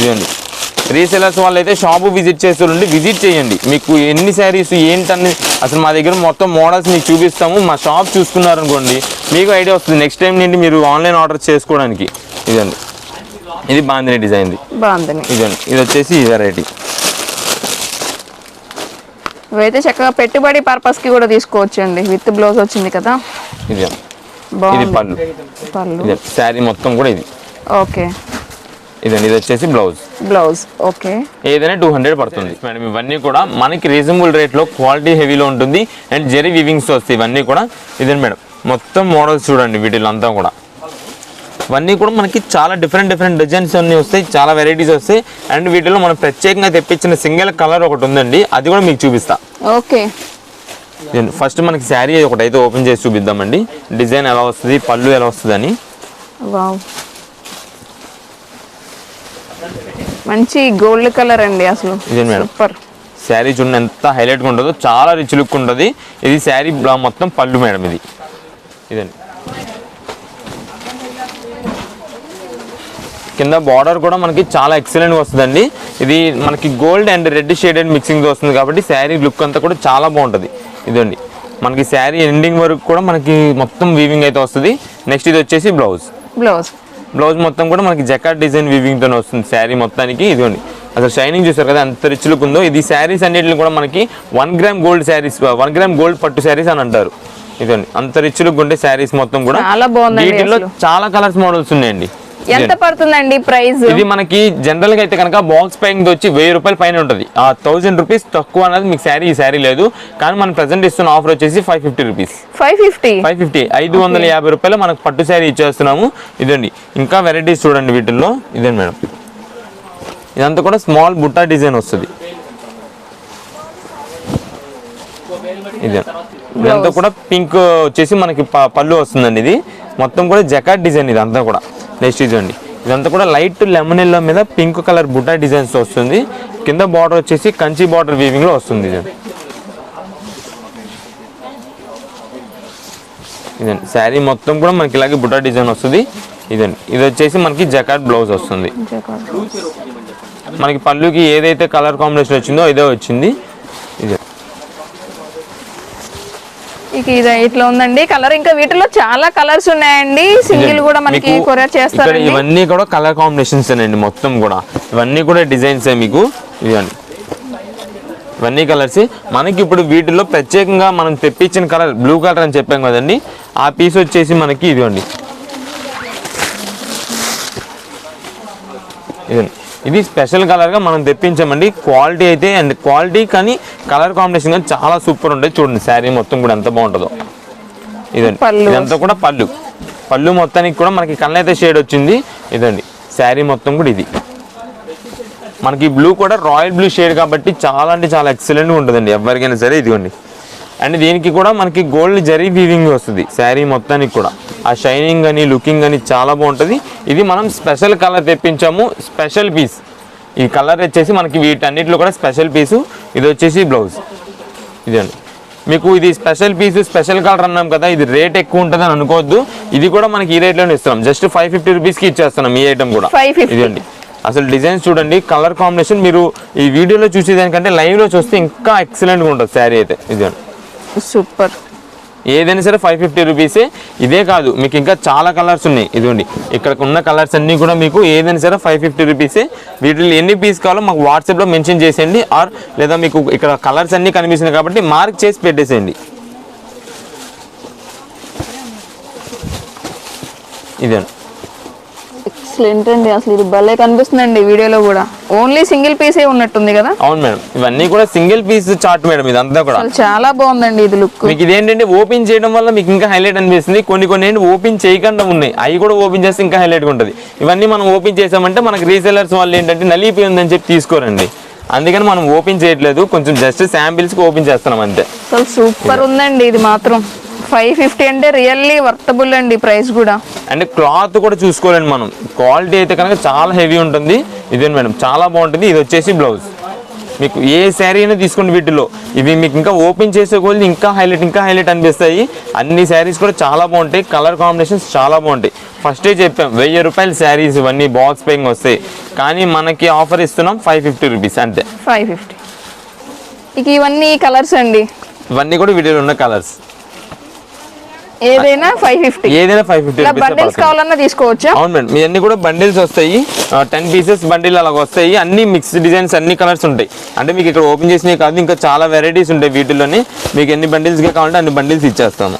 ఇదండి రీసెలర్స్ వాళ్ళు అయితే షాపు విజిట్ చేస్తుండి విజిట్ చేయండి. మీకు ఎన్ని శారీస్ ఏంటని అసలు మా దగ్గర మొత్తం మోడల్స్ మీకు చూపిస్తాము. మా షాప్ చూసుకున్నారనుకోండి మీకు ఐడియా వస్తుంది. నెక్స్ట్ టైం నుండి మీరు ఆన్లైన్ ఆర్డర్ చేసుకోవడానికి? ఇదండి. ఇది బాందిని డిజైన్ది బాగుందండి ఇదండి. ఇది వచ్చేసి ఈ వెరైటీ ఇవైతే చక్కగా పెట్టుబడి పర్పస్కి కూడా తీసుకోవచ్చు అండి విత్ బ్లౌజ్ వచ్చింది కదా. ఇది. పళ్ళు. పళ్ళు. శారీ మొత్తం కూడా ఇది. ఓకే. ఇదండి ఇది వచ్చేసి బ్లౌజ్. Blouse okay. ఏదైనా టూ హండ్రెడ్ పడుతుంది. మేడం ఇవన్నీ కూడా మనకి రీజనబుల్ రేట్లో క్వాలిటీ హెవీలో ఉంటుంది. అండ్ జెరీ వివింగ్స్ వస్తాయి ఇవన్నీ కూడా ఇదండి మేడం మొత్తం మోడల్స్ చూడండి వీటిలో అంతా కూడా. ఇవన్నీ కూడా మనకి చాలా డిఫరెంట్ డిఫరెంట్ డిజైన్స్ అన్నీ వస్తాయి. చాలా వెరైటీస్ వస్తాయి. అండ్ వీటిలో మనం ప్రత్యేకంగా తెప్పించిన సింగిల్ కలర్ ఒకటి ఉందండి. అది కూడా మీకు చూపిస్తా. ఓకే. ఫస్ట్ మనకి శారీ ఒకటి అయితే ఓపెన్ చేసి చూపిద్దామండి. డిజైన్ ఎలా వస్తుంది? పళ్ళు ఎలా వస్తుందని. వావ్. మంచి గోల్డ్ కలర్ అండి అసలు. ఇదే మేడం. సూపర్. శారీ చూడండి ఎంత హైలైట్గా ఉంటుందో చాలా రిచ్ లుక్ ఉంటుంది. ఇది శారీ బ్లా- మొత్తం పళ్ళు మేడం ఇది. ఇదండి. కింద బార్డర్ కూడా మనకి చాలా ఎక్సలెంట్గా వస్తుందండి. ఇది మనకి gold and red shaded mixing వస్తుంది కాబట్టి శారీ లుక్ అంతా కూడా చాలా బాగుంటుంది. ఇదండి. మనకి శారీ ఎండింగ్ వరకు కూడా మనకి మొత్తం వీవింగ్ అయితే వస్తుంది. నెక్స్ట్ ఇది వచ్చేసి బ్లౌజ్. బ్లౌజ్. బ్లౌజ్ మొత్తం కూడా మనకి జకాట్ డిజైన్ వీవింగ్ తోనే వస్తుంది. శారీ మొత్తానికి ఇదిగోండి. అసలు షైనింగ్ చూసారు కదా ఎంత రిచ్ లుక్ ఉందో. ఇది శారీస్ అన్నిటిని కూడా మనకి one gram gold saris one gram gold పట్టు శారీస్ అని అంటారు. ఇదండి అంత రిచ్ లుక్ ఉండే శారీస్ మొత్తం కూడా. అసలు. చాలా కలర్స్ మోడల్స్ ఉన్నాయండి. ఎంత. పడుతుందండి ప్రైస్? ఇది మనకి జనరల్గా అయితే కనుక బాక్స్ ప్యాకింగ్ వచ్చి వెయ్యి రూపాయల పైన ఉంటుంది. ఆ థౌసండ్ రూపీస్ తక్కువ అనేది మీకు శారీ ఈ శారీ లేదు. కానీ మనం ప్రజెంట్ ఇస్తున్న ఆఫర్ వచ్చేసి five fifty rupees. Five fifty? Five fifty. ఐదు వందల యాభై రూపాయలు మనకు పట్టు శారీ ఇచ్చేస్తున్నాము. ఇదండి. ఇంకా వెరైటీస్ చూడండి వీటిల్లో. ఇదండి మేడం. ఇదంతా కూడా స్మాల్ బుట్టా డిజైన్ వస్తుంది. ఇదే. ఇదంతా కూడా పింక్ వచ్చేసి మనకి పళ్ళు వస్తుందండి ఇది. మొత్తం కూడా జకాట్ డిజైన్ ఇదంతా కూడా. నెక్స్ట్ ఇదండి ఇదంతా కూడా లైట్ లెమన్ ఎల్లో మీద పింక్ కలర్ బుట్టా డిజైన్స్ వస్తుంది. కింద బార్డర్ వచ్చేసి కంచి బార్డర్ వీవింగ్లో వస్తుంది ఇది. ఇదండి. శారీ మొత్తం కూడా మనకి ఇలాగే బుట్టా డిజైన్ వస్తుంది. ఇదండి. ఇది వచ్చేసి మనకి జకాట్ బ్లౌజ్ వస్తుంది. మనకి పళ్ళుకి ఏదైతే కలర్ కాంబినేషన్ వచ్చిందో ఇదే వచ్చింది. మీకు ఇది ఇట్లా ఉందండి. కలర్ ఇంకా వీటిలో చాలా కలర్స్ ఉన్నాయండి. సింగిల్ కూడా మనకి కొరియర్ చేస్తారండి. ఇవన్నీ కూడా కలర్ కాంబినేషన్స్ అండి మొత్తం కూడా. ఇవన్నీ కూడా డిజైన్స్ మీకు? ఇవన్నీ. ఇవన్నీ కలర్స్ మనకి ఇప్పుడు వీటిలో ప్రత్యేకంగా మనం తెప్పించిన కలర్ బ్లూ కలర్ అని చెప్పాం కదండి. ఆ పీస్ వచ్చేసి మనకి ఇదిగోండి. ఇదండి ఇది స్పెషల్ కలర్గా మనం తెప్పించామండి. క్వాలిటీ అయితే అండ్ క్వాలిటీ కానీ కలర్ కాంబినేషన్ కానీ చాలా సూపర్ ఉంటుంది చూడండి శారీ మొత్తం కూడా ఎంత బాగుంటుందో. ఇదండి. ఇదంతా కూడా పళ్ళు. పళ్ళు మొత్తానికి కూడా మనకి కళ్ళైతే షేడ్ వచ్చింది. ఇదండి శారీ మొత్తం కూడా ఇది. మనకి బ్లూ కూడా రాయల్ బ్లూ షేడ్ కాబట్టి చాలా అంటే చాలా ఎక్సలెంట్గా ఉంటుందండి. ఎవరికైనా సరే ఇదిగోండి. అండ్ దీనికి కూడా మనకి గోల్డ్ జరీ వీవింగ్ వస్తుంది. శారీ మొత్తానికి కూడా. ఆ షైనింగ్ అని లుకింగ్ అని చాలా బాగుంటుంది. ఇది మనం స్పెషల్ కలర్ తెప్పించాము. Special piece. ఈ కలర్ వచ్చేసి మనకి వీటన్నిటిలో కూడా స్పెషల్ పీసు. ఇది వచ్చేసి బ్లౌజ్. ఇదండి. మీకు ఇది స్పెషల్ పీస్ స్పెషల్ కలర్ అన్నాం కదా ఇది రేట్ ఎక్కువ ఉంటుంది అని అనుకోవద్దు. ఇది కూడా మనకి ఈ రేట్లోనే ఇస్తున్నాం. జస్ట్ ఫైవ్ ఫిఫ్టీ రూపీస్కి ఇచ్చేస్తున్నాం ఈ ఐటమ్ కూడా. 550. ఇదండి. అసలు డిజైన్స్ చూడండి కలర్ కాంబినేషన్ మీరు ఈ వీడియోలో చూసేదానికంటే లైవ్లో చూస్తే ఇంకా ఎక్సలెంట్గా ఉంటుంది శారీ అయితే. ఇదండి. సూపర్ ఏదైనా సరే ఫైవ్ ఫిఫ్టీ రూపీసే ఇదే కాదు మీకు ఇంకా చాలా కలర్స్ ఉన్నాయి. ఇదిగోండి ఇక్కడ ఉన్న కలర్స్ అన్నీ కూడా మీకు ఏదైనా సరే ఫైవ్ ఫిఫ్టీ రూపీసే వీటిలో ఎన్ని పీస్ కావాలో మాకు వాట్సాప్లో మెన్షన్ చేసేయండి. ఆర్ లేదా మీకు ఇక్కడ కలర్స్ అన్నీ కనిపిస్తున్నాయి కాబట్టి మార్క్ చేసి పెట్టేసేయండి. ఇదే ఎక్సలెంట్ అండి అసలు ఇది భలే కనిపిస్తుందండి వీడియోలో కూడా. ఓన్లీ సింగిల్ పీసే ఉన్నట్టుంది కదా? అవును మేడం. ఇవన్నీ కూడా సింగిల్ పీస్ చార్ట్ మేడం ఇదంతా కూడా. అసలు చాలా బాగుందండి ఇది లుక్ మీకు ఇదేంటంటే ఓపెన్ చేయడం వల్ల మీకు ఇంకా హైలైట్ అనిపిస్తుంది. కొన్ని కొన్ని ఏంటి? ఓపెన్ చేయకుండా ఉన్నాయి. అవి కూడా ఓపెన్ చేస్తే ఇంకా హైలైట్గా ఉంటుంది. ఇవన్నీ మనం ఓపెన్ చేసామంటే మనకి రీసెలర్స్ వాళ్ళు ఏంటంటే నలిగిపోయి ఉందని చెప్పి తీసుకోరండి. అందుకని మనం ఓపెన్ చేయట్లేదు. కొంచెం జస్ట్ శాంపిల్స్కి ఓపెన్ చేస్తున్నాం అంతే. అసలు సూపర్ ఉందండి ఇది మాత్రం. ఫైవ్ ఫిఫ్టీ అంటే రియల్లీ వర్తబుల్ అండి ప్రైస్ కూడా. అంటే క్లాత్ కూడా చూసుకోవాలండి మనం. క్వాలిటీ అయితే కనుక చాలా హెవీ ఉంటుంది. ఇదే మేడం చాలా బాగుంటుంది. ఇది వచ్చేసి బ్లౌజ్. మీకు ఏ శారీ అయినా తీసుకోండి వీటిలో. ఇవి మీకు ఇంకా ఓపెన్ చేసే కొద్ది ఇంకా హైలైట్ ఇంకా హైలైట్ అనిపిస్తాయి. అన్ని శారీస్ కూడా చాలా బాగుంటాయి. కలర్ కాంబినేషన్స్ చాలా బాగుంటాయి. ఫస్టే చెప్పాం వెయ్యి రూపాయల శారీస్ ఇవన్నీ బాక్స్ పేయింగ్ వస్తాయి. కానీ మనకి ఆఫర్ ఇస్తున్నాం ఫైవ్ ఫిఫ్టీ రూపీస్ అంతే. Five fifty. ఇక ఇవన్నీ కలర్స్ అండి. ఇవన్నీ కూడా వీడియోలో ఉన్న కలర్స్. ఏదైనా ఫైవ్ ఫిఫ్టీ ఏదైనా ఫైవ్ ఫిఫ్టీ బండిల్స్ కావాలన్నా తీసుకోవచ్చా? అవును మేడం. కూడా బండిల్స్ వస్తాయి. టెన్ పీసెస్ బండిల్ అలాగ వస్తాయి. అన్ని మిక్స్ డిజైన్స్ అన్ని కలర్స్ ఉంటాయి. అంటే మీకు ఇక్కడ ఓపెన్ చేసినవి కాదు ఇంకా చాలా వెరైటీస్ ఉంటాయి వీటిలోనే మీకు ఎన్ని బండిల్స్గా కావాలంటే అన్ని బండిల్స్ ఇచ్చేస్తాము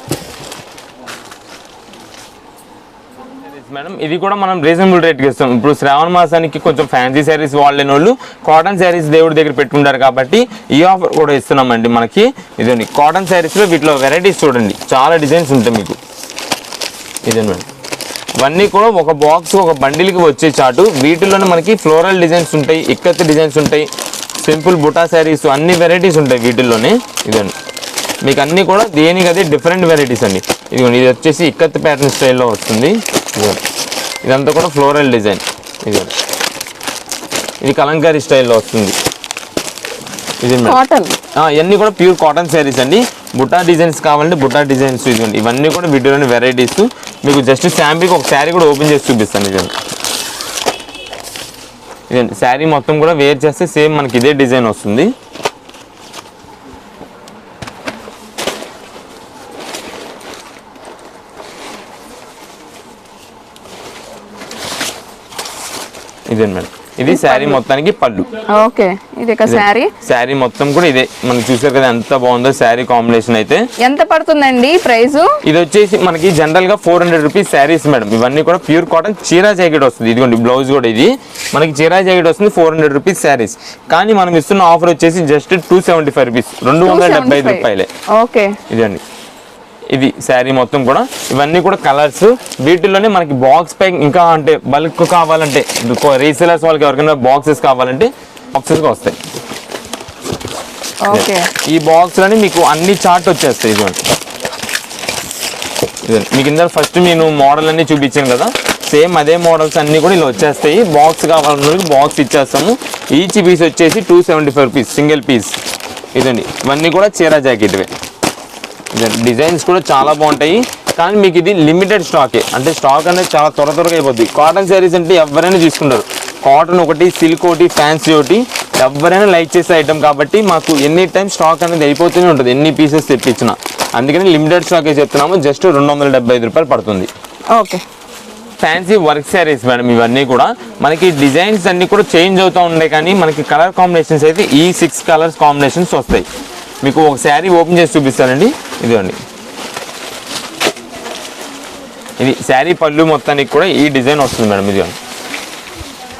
మేడం. ఇది కూడా మనం రీజనబుల్ రేట్కి ఇస్తాం. ఇప్పుడు శ్రావణ మాసానికి కొంచెం ఫ్యాన్సీ శారీస్ వాళ్ళని వాళ్ళు కాటన్ శారీస్ దేవుడి దగ్గర పెట్టుకుంటారు కాబట్టి ఈ ఆఫర్ కూడా ఇస్తున్నామండి మనకి. ఇదండి. కాటన్ శారీస్లో వీటిలో వెరైటీస్ చూడండి. చాలా డిజైన్స్ ఉంటాయి మీకు. ఇదే మేడం ఇవన్నీ కూడా ఒక బాక్స్ ఒక బండిల్కి వచ్చే చాటు. వీటిలోనే మనకి ఫ్లోరల్ డిజైన్స్ ఉంటాయి ఇక్కత్ డిజైన్స్ ఉంటాయి సింపుల్ బుటా శారీస్ అన్ని వెరైటీస్ ఉంటాయి వీటిల్లోనే. ఇదండి. మీకు అన్నీ కూడా దేనికి అదే డిఫరెంట్ వెరైటీస్ అండి. ఇదిగోండి ఇది వచ్చేసి ఇక్కత్ ప్యాటర్న్ స్టైల్లో వస్తుంది. ఇదంతా కూడా ఫ్లోరల్ డిజైన్ ఇదిగోండి ఇది కలంకారీ స్టైల్లో వస్తుంది. ఇది కాటన్ ఇవన్నీ కూడా ప్యూర్ కాటన్ శారీస్ అండి. బుట్టా డిజైన్స్ కావాలంటే బుట్టా డిజైన్స్ ఇదిగోండి ఇవన్నీ కూడా వీటిలోని వెరైటీస్ మీకు జస్ట్ శాంపిల్కి ఒక శారీ కూడా ఓపెన్ చేసి చూపిస్తాను ఇదండి ఇదండి శారీ మొత్తం కూడా వేర్ చేస్తే సేమ్ మనకి ఇదే డిజైన్ వస్తుంది. ఇదే మేడం ఇది శారీ మొత్తానికి పళ్ళు. ఓకే ఇది ఒక శారీ. శారీ మొత్తం కూడా ఇదే. మనం చూసారు కదా ఎంత బాగుందో శారీ కాంబినేషన్ అయితే. ఎంత పడుతుందండి ప్రైస్ ఇది వచ్చేసి మనకి జనరల్గా four hundred rupees saris madam. ఇవన్నీ కూడా ప్యూర్ కాటన్ చీరా జాకెట్ వస్తుంది. ఇదిగోండి బ్లౌజ్ కూడా ఇది. మనకి చీరా జాకెట్ వస్తుంది ఫోర్ హండ్రెడ్ రూపీస్ శారీస్. కానీ మనం ఇస్తున్న ఆఫర్ వచ్చేసి just two seventy five rupees రెండు వందల డెబ్బై ఐదు రూపాయలే. ఓకే. ఇదండి. ఇది శారీ మొత్తం కూడా. ఇవన్నీ కూడా కలర్స్. వీటిల్లోనే మనకి బాక్స్ పై ఇంకా అంటే బల్క్ కావాలంటే రీసేలర్స్ వాళ్ళకి ఎవరికైనా బాక్సెస్ కావాలంటే బాక్సెస్ వస్తాయి. ఓకే. ఈ బాక్స్లోని మీకు అన్ని చార్ట్ వచ్చేస్తాయి ఇదిగోండి. మీకు ఇందులో ఫస్ట్ నేను మోడల్ అన్ని చూపించాను కదా. సేమ్ అదే మోడల్స్ అన్ని కూడా ఇలా వచ్చేస్తాయి. బాక్స్ కావాలన్న బాక్స్ ఇచ్చేస్తాము. ఈచ్ పీస్ వచ్చేసి two seventy five rupees single piece ఇదండి ఇవన్నీ కూడా చీరా జాకెట్వే. డిజైన్స్ కూడా చాలా బాగుంటాయి. కానీ మీకు ఇది లిమిటెడ్ స్టాకే. అంటే స్టాక్ అనేది చాలా త్వర త్వరగా అయిపోద్ది. కాటన్ శారీస్ అంటే ఎవరైనా తీసుకుంటారు. కాటన్ ఒకటి సిల్క్ ఒకటి ఫ్యాన్సీ ఒకటి. ఎవరైనా లైక్ చేసే ఐటమ్ కాబట్టి మాకు ఎనీ టైం స్టాక్ అనేది అయిపోతూనే ఉంటుంది. ఎన్ని పీసెస్ తెప్పించినా. అందుకని లిమిటెడ్ స్టాక్ చెప్తున్నాము. జస్ట్ రెండు వందల డెబ్బై ఐదు రూపాయలు పడుతుంది. Okay. Fancy work saris madam ఇవన్నీ కూడా. మనకి డిజైన్స్ అన్ని కూడా చేంజ్ అవుతూ ఉన్నాయి కానీ మనకి కలర్ కాంబినేషన్స్ అయితే ఈ సిక్స్ కలర్స్ కాంబినేషన్స్ వస్తాయి. మీకు ఒక శారీ ఓపెన్ చేసి చూపిస్తానండి. ఇదిగోండి. ఇది శారీ పళ్ళు మొత్తానికి కూడా ఈ డిజైన్ వస్తుంది మేడం ఇదిగోండి.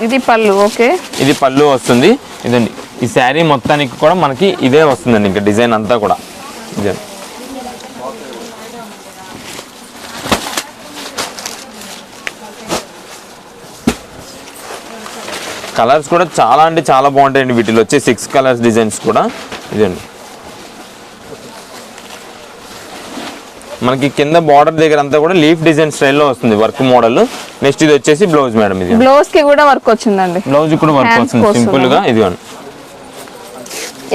ఇది పళ్ళు ఓకే. ఇది పళ్ళు వస్తుంది. ఇదండి ఈ శారీ మొత్తానికి కూడా మనకి ఇదే వస్తుందండి ఇంకా డిజైన్ అంతా కూడా. ఇదే కలర్స్ కూడా చాలా అంటే చాలా బాగుంటాయండి వీటిలో. వచ్చే సిక్స్ కలర్స్ డిజైన్స్ కూడా. ఇదండి మనకి కింద బార్డర్ దగ్గర అంతా కూడా లీఫ్ డిజైన్ స్టైల్లో వస్తుంది వర్క్ మోడల్. నెక్స్ట్ ఇది వచ్చేసి బ్లౌజ్ మేడం ఇది. బ్లౌజ్కి కూడా వర్క్ వచ్చిందండి. బ్లౌజ్ కూడా వర్క్ వస్తుంది. సింపుల్గా ఇదిగోండి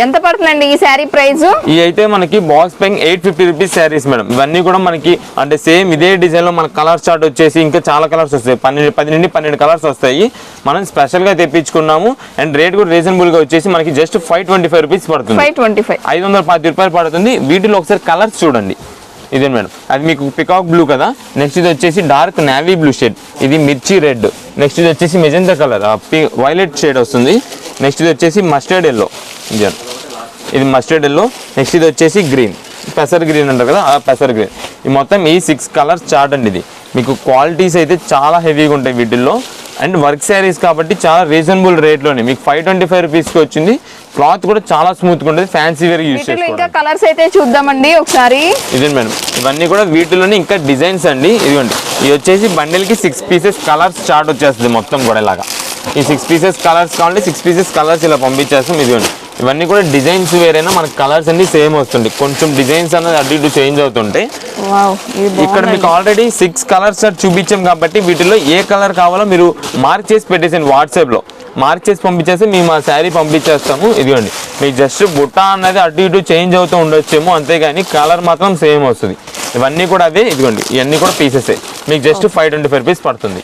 ఎంత పడుతుందండి ఈ శారీ ప్రైస్ ఈ అయితే మనకి box Peng eight fifty rupees saris madam. ఇవన్నీ కూడా మనకి అంటే సేమ్ ఇదే డిజైన్లో మన కలర్ చార్ట్ వచ్చేసి ఇంకా చాలా కలర్స్ వస్తాయి. పన్నెండు పది నుండి పన్నెండు కలర్స్ వస్తాయి. మనం స్పెషల్గా తెప్పించుకున్నాము. అండ్ రేట్ కూడా రీజనబుల్గా వచ్చేసి మనకి just five twenty five rupees పడుతుంది. ఫైవ్ ట్వంటీ ఫైవ్ ఐదు వందల పది రూపాయలు పడుతుంది. వీటిలో ఒకసారి కలర్స్ చూడండి. ఇది మేడం. అది మీకు పికాక్ బ్లూ కదా. నెక్స్ట్ ఇది వచ్చేసి డార్క్ నావీ బ్లూ షేడ్ ఇది మిర్చి రెడ్ నెక్స్ట్ ఇది వచ్చేసి మెజెంతా కలర్ వైలెట్ షేడ్ వస్తుంది. నెక్స్ట్ ఇది వచ్చేసి మస్టర్డ్ ఎల్లో ఇది ఇది మస్టర్డ్ ఎల్లో నెక్స్ట్ ఇది వచ్చేసి గ్రీన్ పెసర్ గ్రీన్ అంటారు కదా ఆ పెసర్ గ్రీన్ ఈ మొత్తం ఈ సిక్స్ కలర్స్ చార్ట్ అండి ఇది. మీకు క్వాలిటీస్ అయితే చాలా హెవీగా ఉంటాయి వీటిల్లో. అండ్ వర్క్ శారీస్ కాబట్టి చాలా రీజనబుల్ రేట్లోనే. మీకు ఫైవ్ ట్వంటీ ఫైవ్ రూపీస్కి వచ్చింది. క్లాత్ కూడా చాలా స్మూత్గా ఉంటుంది. ఫ్యాన్సీ వేర్ యూస్ ఇంకా కలర్స్ అయితే చూద్దామండి ఒకసారి. ఇదే మేడం? ఇవన్నీ కూడా వీటిలోనే ఇంకా డిజైన్స్ అండి. ఇదిగోండి. ఇది వచ్చేసి బండిల్కి సిక్స్ పీసెస్ కలర్స్ చార్ట్ వచ్చేస్తుంది మొత్తం కూడా ఇలాగా. ఈ సిక్స్ పీసెస్ కలర్స్ కావాలంటే సిక్స్ పీసెస్ కలర్స్ ఇలా పంపించేస్తాం. ఇదిగోండి. ఇవన్నీ కూడా డిజైన్స్ వేరైనా మనకి కలర్స్ అన్ని సేమ్ వస్తుంది కొంచెం డిజైన్స్ అనేది అటు ఇటు చేంజ్ అవుతుంటాయి. ఇక్కడ మీకు ఆల్రెడీ సిక్స్ కలర్స్ చూపించాం కాబట్టి వీటిలో ఏ కలర్ కావాలో మీరు మార్క్ చేసి పెట్టేసాను వాట్సాప్లో. మార్క్ చేసి పంపించేస్తే మేము ఆ శారీ పంపించేస్తాము. ఇదిగోండి మీకు జస్ట్ బుట్ట అన్నది అటు ఇటు చేంజ్ అవుతూ ఉండొచ్చేమో అంతేగాని కలర్ మాత్రం సేమ్ వస్తుంది. ఇవన్నీ కూడా అదే ఇదిగోండి ఇవన్నీ కూడా పీసెసే. మీకు just five twenty five rupees పడుతుంది.